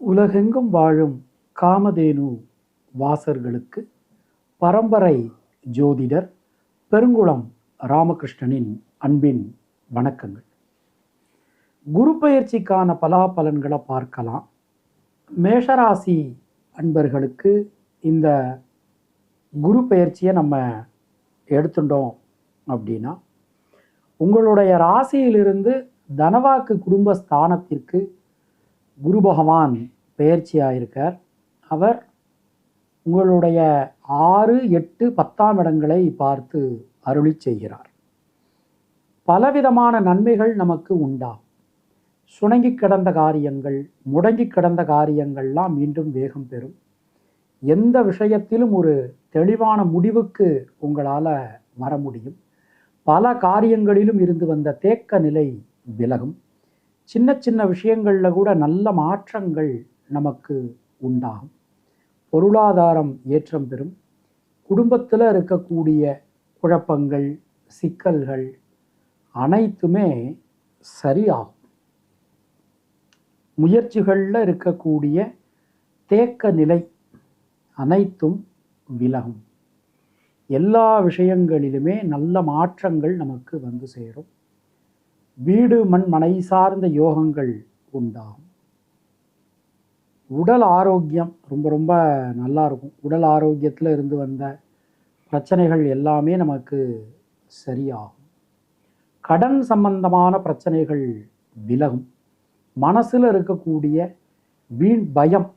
உலகெங்கும் வாழும் காமதேனு வாசர்களுக்கு பரம்பரை ஜோதிடர் பெருங்குளம் ராமகிருஷ்ணனின் அன்பின் வணக்கங்கள். குரு பயிற்சிக்கான பலாபலன்களை பார்க்கலாம். மேஷராசி அன்பர்களுக்கு இந்த குரு பயிற்சியை நம்ம எடுத்துட்டோம் அப்படின்னா உங்களுடைய ராசியிலிருந்து தனவாக்கு குடும்ப ஸ்தானத்திற்கு குரு பகவான் பெயர்ச்சியாயிருக்கார். அவர் உங்களுடைய ஆறு எட்டு பத்தாம் இடங்களை பார்த்து அருளி செய்கிறார். பலவிதமான நன்மைகள் நமக்கு உண்டாகும். சுணங்கி கிடந்த காரியங்கள் முடங்கி கிடந்த காரியங்கள்லாம் மீண்டும் வேகம் பெறும். எந்த விஷயத்திலும் ஒரு தெளிவான முடிவுக்கு உங்களால் வர முடியும். பல காரியங்களிலும் இருந்து வந்த தேக்க நிலை விலகும். சின்ன சின்ன விஷயங்களில் கூட நல்ல மாற்றங்கள் நமக்கு உண்டாகும். பொருளாதாரம் ஏற்றம் பெறும். குடும்பத்தில் இருக்கக்கூடிய குழப்பங்கள் சிக்கல்கள் அனைத்துமே சரியாகும். முயற்சிகளில் இருக்கக்கூடிய தேக்க நிலை அனைத்தும் விலகும். எல்லா விஷயங்களிலுமே நல்ல மாற்றங்கள் நமக்கு வந்து சேரும். வீடு மண் மனை சார்ந்த யோகங்கள் உண்டாகும். உடல் ஆரோக்கியம் ரொம்ப ரொம்ப நல்லாயிருக்கும் உடல் ஆரோக்கியத்தில் இருந்து வந்த பிரச்சனைகள் எல்லாமே நமக்கு சரியாகும். கடன் சம்பந்தமான பிரச்சனைகள் விலகும். மனசில் இருக்கக்கூடிய வீண் பயம்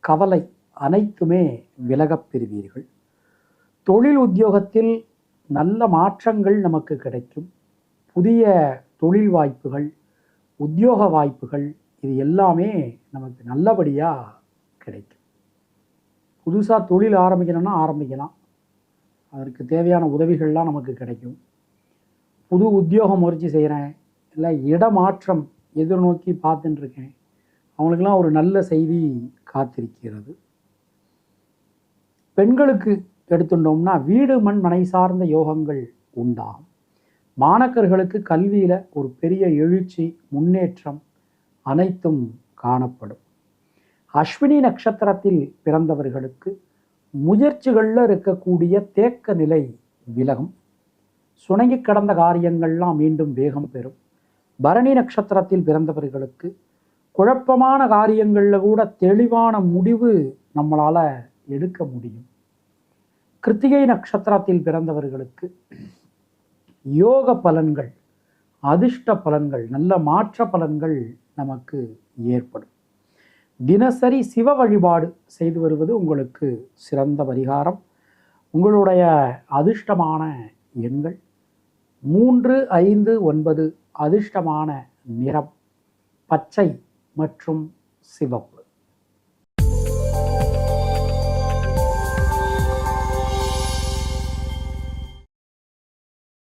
கவலை அனைத்துமே விலகப் பெறுவீர்கள். தொழில் உத்தியோகத்தில் நல்ல மாற்றங்கள் நமக்கு கிடைக்கும். புதிய தொழில் வாய்ப்புகள் உத்தியோக வாய்ப்புகள் இது எல்லாமே நமக்கு நல்லபடியாக கிடைக்கும். புதுசாக தொழில் ஆரம்பிக்கணும்னா ஆரம்பிக்கலாம். அதற்கு தேவையான உதவிகள்லாம் நமக்கு கிடைக்கும். புது உத்தியோகம் முயற்சி செய்கிறேன் இல்லை இடமாற்றம் எதிர்நோக்கி பார்த்துட்டுருக்கேன். அவங்களுக்கெல்லாம் ஒரு நல்ல செய்தி காத்திருக்கிறது. பெண்களுக்கு எடுத்துட்டோம்னா வீடு மண் மனை சார்ந்த யோகங்கள் உண்டாகும். மாணக்கர்களுக்கு கல்வியில் ஒரு பெரிய எழுச்சி முன்னேற்றம் அனைத்தும் காணப்படும். அஸ்வினி நட்சத்திரத்தில் பிறந்தவர்களுக்கு முயற்சிகளில் இருக்கக்கூடிய தேக்க நிலை விலகும். சுணங்கி கடந்த காரியங்கள்லாம் மீண்டும் வேகம் பெறும். பரணி நட்சத்திரத்தில் பிறந்தவர்களுக்கு குழப்பமான காரியங்களில் கூட தெளிவான முடிவு நம்மளால் எடுக்க முடியும். கிருத்திகை நட்சத்திரத்தில் பிறந்தவர்களுக்கு யோக பலன்கள் அதிர்ஷ்ட பலன்கள் நல்ல மாற்ற பலன்கள் நமக்கு ஏற்படும். தினசரி சிவ வழிபாடு செய்து வருவது உங்களுக்கு சிறந்த பரிகாரம். உங்களுடைய அதிர்ஷ்டமான எண்கள் மூன்று ஐந்து ஒன்பது அதிர்ஷ்டமான நிறம் பச்சை மற்றும் சிவப்பு.